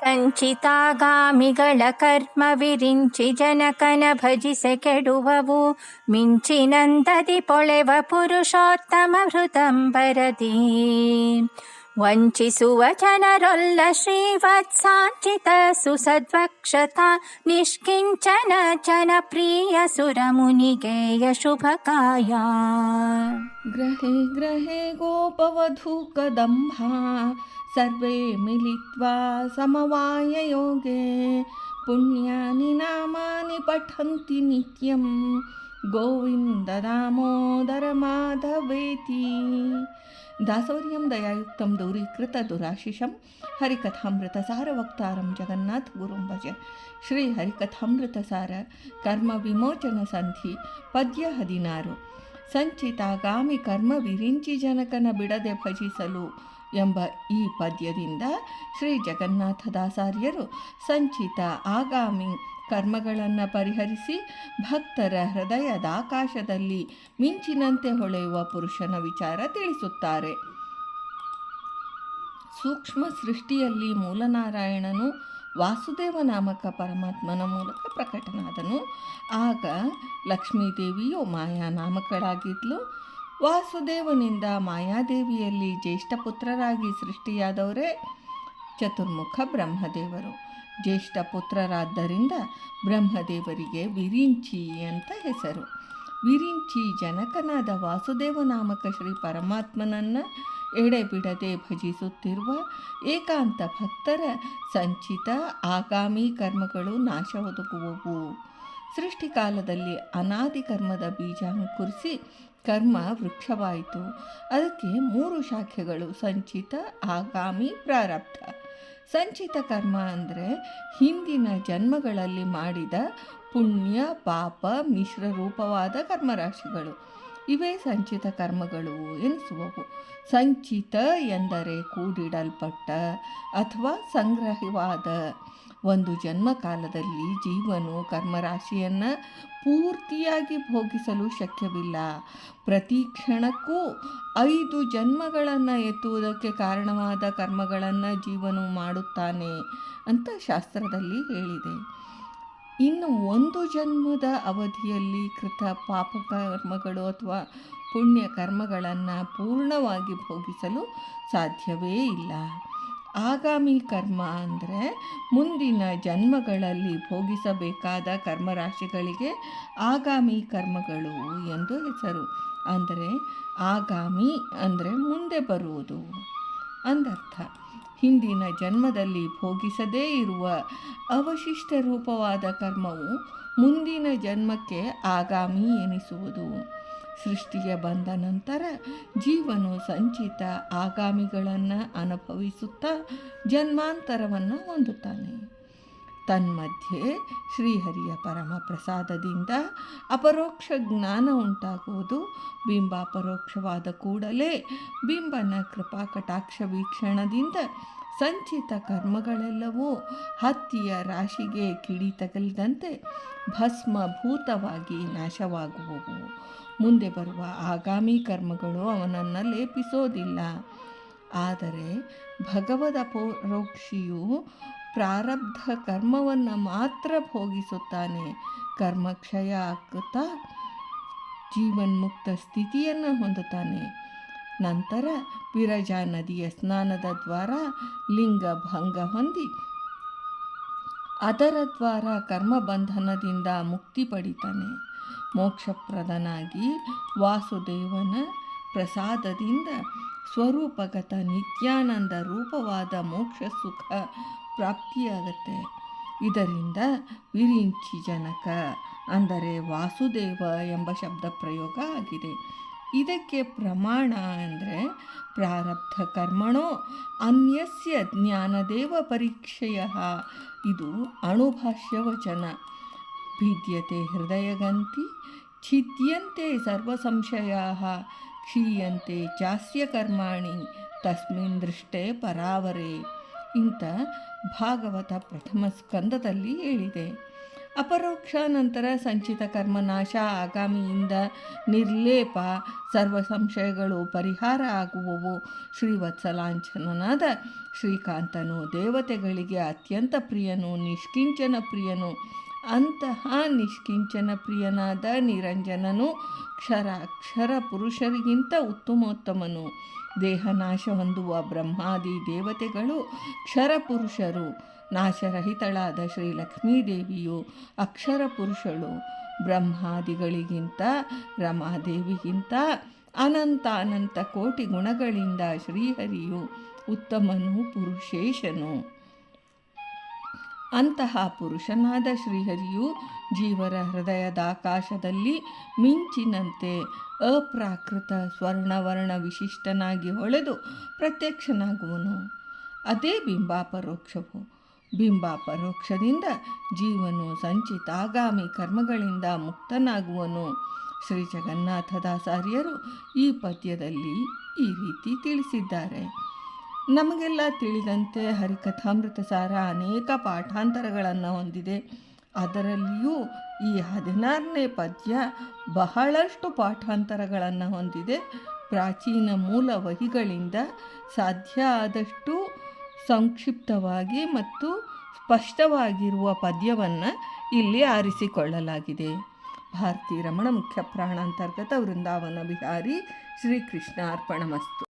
ಸಂಚಿತಾಗಾಮಿಗಳ ಕರ್ಮ ವಿರಿಂಚಿ ಜನಕನ ಭಜಿಸೆ ಕೆಡುವವು ಮಿಂಚಿನಂದದಿ ಪೊಳೆವ ಪುರುಷೋತ್ತಮ ಹೃದಂಬರದಿ वञ्चि सुसद्वक्षता निष्किञ्चन च न प्रियसुरमुनिगेयशुभकाया गृहे गृहे गोपवधूकदम्भा सर्वे मिलित्वा समवाययोगे पुण्यानि नामानि पठन्ति नित्यम्। ಗೋವಿಂದ ದಾಮೋದರ ಮಾಧವೇತಿ. ದಾಸೌರ್ಯಂ ದಯಾಯುಕ್ತಂ ದೌರೀಕೃತ ದುರಾಶಿಷಂ ಹರಿಕಥಾಮೃತಸಾರ ವಕ್ತಾರಂ ಜಗನ್ನಾಥ್ ಗುರುಂ ಭಜ ಶ್ರೀ ಹರಿಕಥಾಮೃತಸಾರ ಕರ್ಮ ವಿಮೋಚನ ಸಂಧಿ ಪದ್ಯ ಹದಿನಾರು. ಸಂಚಿತಾಗಾಮಿ ಕರ್ಮ ವಿರಿಂಚಿ ಜನಕನ ಬಿಡದೆ ಭಜಿಸಲು ಎಂಬ ಈ ಪದ್ಯದಿಂದ ಶ್ರೀ ಜಗನ್ನಾಥದಾಸಾರ್ಯರು ಸಂಚಿತ ಆಗಾಮಿ ಕರ್ಮಗಳನ್ನು ಪರಿಹರಿಸಿ ಭಕ್ತರ ಹೃದಯದ ಆಕಾಶದಲ್ಲಿ ಮಿಂಚಿನಂತೆ ಹೊಳೆಯುವ ಪುರುಷನ ವಿಚಾರ ತಿಳಿಸುತ್ತಾರೆ. ಸೂಕ್ಷ್ಮ ಸೃಷ್ಟಿಯಲ್ಲಿ ಮೂಲನಾರಾಯಣನು ವಾಸುದೇವ ನಾಮಕ ಪರಮಾತ್ಮನ ಮೂಲಕ ಪ್ರಕಟನಾದನು. ಆಗ ಲಕ್ಷ್ಮೀದೇವಿಯು ಮಾಯಾ ನಾಮಕಳಾಗಿದ್ಲು. ವಾಸುದೇವನಿಂದ ಮಾಯಾದೇವಿಯಲ್ಲಿ ಜ್ಯೇಷ್ಠ ಪುತ್ರರಾಗಿ ಸೃಷ್ಟಿಯಾದವರೇ ಚತುರ್ಮುಖ ಬ್ರಹ್ಮದೇವರು. ಜ್ಯೇಷ್ಠ ಪುತ್ರರಾದ್ದರಿಂದ ಬ್ರಹ್ಮದೇವರಿಗೆ ವಿರಿಂಚಿ ಅಂತ ಹೆಸರು. ವಿರಿಂಚಿ ಜನಕನಾದ ವಾಸುದೇವ ನಾಮಕ ಶ್ರೀ ಪರಮಾತ್ಮನನ್ನು ಎಡೆಬಿಡದೆ ಭಜಿಸುತ್ತಿರುವ ಏಕಾಂತ ಭಕ್ತರ ಸಂಚಿತ ಆಗಾಮಿ ಕರ್ಮಗಳು ನಾಶ ಒದಗುವವು ಸೃಷ್ಟಿಕಾಲದಲ್ಲಿ ಅನಾದಿ ಕರ್ಮದ ಬೀಜ ಕುರಿಸಿ ಕರ್ಮ ವೃಕ್ಷವಾಯಿತು. ಅದಕ್ಕೆ ಮೂರು ಶಾಖೆಗಳು ಸಂಚಿತ, ಆಗಾಮಿ, ಪ್ರಾರಬ್ಧ. ಸಂಚಿತ ಕರ್ಮ ಅಂದರೆ ಹಿಂದಿನ ಜನ್ಮಗಳಲ್ಲಿ ಮಾಡಿದ ಪುಣ್ಯ ಪಾಪ ಮಿಶ್ರ ರೂಪವಾದ ಕರ್ಮರಾಶಿಗಳು. ಇವೇ ಸಂಚಿತ ಕರ್ಮಗಳು ಎನಿಸುವವು. ಸಂಚಿತ ಎಂದರೆ ಕೂಡಿಡಲ್ಪಟ್ಟ ಅಥವಾ ಸಂಗ್ರಹವಾದ. ಒಂದು ಜನ್ಮ ಕಾಲದಲ್ಲಿ ಜೀವನು ಕರ್ಮರಾಶಿಯನ್ನು ಪೂರ್ತಿಯಾಗಿ ಭೋಗಿಸಲು ಶಕ್ಯವಿಲ್ಲ. ಪ್ರತಿ ಕ್ಷಣಕ್ಕೂ ಐದು ಜನ್ಮಗಳನ್ನು ಎತ್ತುವುದಕ್ಕೆ ಕಾರಣವಾದ ಕರ್ಮಗಳನ್ನು ಜೀವನು ಮಾಡುತ್ತಾನೆ ಅಂತ ಶಾಸ್ತ್ರದಲ್ಲಿ ಹೇಳಿದೆ. ಇನ್ನು ಒಂದು ಜನ್ಮದ ಅವಧಿಯಲ್ಲಿ ಕೃತ ಪಾಪ ಕರ್ಮಗಳು ಅಥವಾ ಪುಣ್ಯ ಕರ್ಮಗಳನ್ನು ಪೂರ್ಣವಾಗಿ ಭೋಗಿಸಲು ಸಾಧ್ಯವೇ ಇಲ್ಲ. ಆಗಾಮಿ ಕರ್ಮ ಅಂದರೆ ಮುಂದಿನ ಜನ್ಮಗಳಲ್ಲಿ ಭೋಗಿಸಬೇಕಾದ ಕರ್ಮರಾಶಿಗಳಿಗೆ ಆಗಾಮಿ ಕರ್ಮಗಳು ಎಂದು ಹೆಸರು. ಅಂದರೆ ಆಗಾಮಿ ಅಂದರೆ ಮುಂದೆ ಬರುವುದು. ಅಂದರ್ಥ, ಹಿಂದಿನ ಜನ್ಮದಲ್ಲಿ ಭೋಗಿಸದೇ ಇರುವ ಅವಶಿಷ್ಟ ರೂಪವಾದ ಕರ್ಮವು ಮುಂದಿನ ಜನ್ಮಕ್ಕೆ ಆಗಾಮಿ ಎನಿಸುವುದು. ಸೃಷ್ಟಿಗೆ ಬಂದ ನಂತರ ಜೀವನು ಸಂಚಿತ ಆಗಾಮಿಗಳನ್ನು ಅನುಭವಿಸುತ್ತಾ ಜನ್ಮಾಂತರವನ್ನು ಹೊಂದುತ್ತಾನೆ. ತನ್ಮಧ್ಯೆ ಶ್ರೀಹರಿಯ ಪರಮ ಪ್ರಸಾದದಿಂದ ಅಪರೋಕ್ಷ ಜ್ಞಾನ ಉಂಟಾಗುವುದು. ಬಿಂಬ ಅಪರೋಕ್ಷವಾದ ಕೂಡಲೇ ಬಿಂಬನ ಕೃಪಾ ಕಟಾಕ್ಷ ವೀಕ್ಷಣದಿಂದ ಸಂಚಿತ ಕರ್ಮಗಳೆಲ್ಲವೂ ಹತ್ತಿಯ ರಾಶಿಗೆ ಕಿಡಿ ತಗಲಿದಂತೆ ಭಸ್ಮಭೂತವಾಗಿ ನಾಶವಾಗುವವು. ಮುಂದೆ ಬರುವ ಆಗಾಮಿ ಕರ್ಮಗಳು ಅವನನ್ನು ಲೇಪಿಸೋದಿಲ್ಲ. ಆದರೆ ಭಗವದ ಪರೋಕ್ಷಿಯು ಪ್ರಾರಬ್ಧ ಕರ್ಮವನ್ನು ಮಾತ್ರ ಭೋಗಿಸುತ್ತಾನೆ. ಕರ್ಮಕ್ಷಯ ಆಗುತ್ತಾ ಜೀವನ್ಮುಕ್ತ ಸ್ಥಿತಿಯನ್ನು ಹೊಂದುತ್ತಾನೆ. ನಂತರ ವಿರಜಾ ನದಿಯ ಸ್ನಾನದ ದ್ವಾರ ಲಿಂಗ ಭಂಗ ಹೊಂದಿ ಅದರ ದ್ವಾರ ಕರ್ಮಬಂಧನದಿಂದ ಮುಕ್ತಿ ಪಡಿತಾನೆ. ಮೋಕ್ಷಪ್ರದನಾಗಿ ವಾಸುದೇವನ ಪ್ರಸಾದದಿಂದ ಸ್ವರೂಪಗತ ನಿತ್ಯಾನಂದ ರೂಪವಾದ ಮೋಕ್ಷ ಸುಖ ಪ್ರಾಪ್ತಿಯಾಗತ್ತೆ. ಇದರಿಂದ ವಿರಿಂಚಿ ಜನಕ ಅಂದರೆ ವಾಸುದೇವ ಎಂಬ ಶಬ್ದ ಪ್ರಯೋಗ ಆಗಿದೆ. ಇದಕ್ಕೆ ಪ್ರಮಾಣ ಅಂದರೆ ಪ್ರಾರಬ್ಧ ಕರ್ಮಣೋ ಅನ್ಯಸ್ಯ ಜ್ಞಾನದೇವ ಪರೀಕ್ಷೆಯ. ಇದು ಅಣುಭಾಷ್ಯ ವಚನ ಭಿದ್ಯತೆ ಹೃದಯಗಂತಿ, ಛಿದ್ಯಂತೆ ಸರ್ವ ಸಂಶಯ ಕ್ಷೀಯಂತೆ ಚಾಸ್ಯ ಕರ್ಮಾಣಿ, ತಸ್ಮಿನ್ ದೃಷ್ಟೇ ಪರಾವರೆ. ಇಂಥ ಭಾಗವತ ಪ್ರಥಮ ಸ್ಕಂದದಲ್ಲಿ ಹೇಳಿದೆ. ಅಪರೋಕ್ಷ ನಂತರ ಸಂಚಿತ ಕರ್ಮನಾಶ ಆಗಾಮಿಯಿಂದ ನಿರ್ಲೇಪ, ಸರ್ವ ಸಂಶಯಗಳು ಪರಿಹಾರ ಆಗುವವು. ಶ್ರೀವತ್ಸಲಾಂಛನನಾದ ಶ್ರೀಕಾಂತನು ದೇವತೆಗಳಿಗೆ ಅತ್ಯಂತ ಪ್ರಿಯನು, ನಿಷ್ಕಿಂಚನ ಪ್ರಿಯನು. ಅಂತಹ ನಿಷ್ಕಿಂಚನ ಪ್ರಿಯನಾದ ನಿರಂಜನನು ಕ್ಷರಾಕ್ಷರ ಪುರುಷರಿಗಿಂತ ಉತ್ತಮೋತ್ತಮನು. ದೇಹನಾಶ ಹೊಂದುವ ಬ್ರಹ್ಮಾದಿ ದೇವತೆಗಳು ಕ್ಷರಪುರುಷರು. ನಾಶರಹಿತಳಾದ ಶ್ರೀಲಕ್ಷ್ಮೀದೇವಿಯು ಅಕ್ಷರ ಪುರುಷಳು ಬ್ರಹ್ಮಾದಿಗಳಿಗಿಂತ, ರಮಾದೇವಿಗಿಂತ ಅನಂತ ಅನಂತ ಕೋಟಿ ಗುಣಗಳಿಂದ ಶ್ರೀಹರಿಯು ಉತ್ತಮನು ಪುರುಷೇಶನು. ಅಂತಹ ಪುರುಷನಾದ ಶ್ರೀಹರಿಯು ಜೀವರ ಹೃದಯದ ಆಕಾಶದಲ್ಲಿ ಮಿಂಚಿನಂತೆ ಅಪ್ರಾಕೃತ ಸ್ವರ್ಣವರ್ಣ ವಿಶಿಷ್ಟನಾಗಿ ಹೊಳೆದು ಪ್ರತ್ಯಕ್ಷನಾಗುವನು. ಅದೇ ಬಿಂಬಾಪರೋಕ್ಷವು. ಬಿಂಬಾಪರೋಕ್ಷದಿಂದ ಜೀವನು ಸಂಚಿತಾಗಾಮಿ ಕರ್ಮಗಳಿಂದ ಮುಕ್ತನಾಗುವನು. ಶ್ರೀ ಜಗನ್ನಾಥದಾಸಾರ್ಯರು ಈ ಪದ್ಯದಲ್ಲಿ ಈ ರೀತಿ ತಿಳಿಸಿದ್ದಾರೆ. ನಮಗೆಲ್ಲ ತಿಳಿದಂತೆ ಹರಿಕಥಾಮೃತ ಸಾರ ಅನೇಕ ಪಾಠಾಂತರಗಳನ್ನು ಹೊಂದಿದೆ. ಅದರಲ್ಲಿಯೂ ಈ ಹದಿನಾರನೇ ಪದ್ಯ ಬಹಳಷ್ಟು ಪಾಠಾಂತರಗಳನ್ನು ಹೊಂದಿದೆ. ಪ್ರಾಚೀನ ಮೂಲ ವಹಿಗಳಿಂದ ಸಾಧ್ಯ ಆದಷ್ಟು ಸಂಕ್ಷಿಪ್ತವಾಗಿ ಮತ್ತು ಸ್ಪಷ್ಟವಾಗಿರುವ ಪದ್ಯವನ್ನು ಇಲ್ಲಿ ಆರಿಸಿಕೊಳ್ಳಲಾಗಿದೆ. ಭಾರತೀ ರಮಣ ಮುಖ್ಯ ಪ್ರಾಣಾಂತರ್ಗತ ವೃಂದಾವನ ಬಿಹಾರಿ ಶ್ರೀಕೃಷ್ಣ ಅರ್ಪಣಮಸ್ತು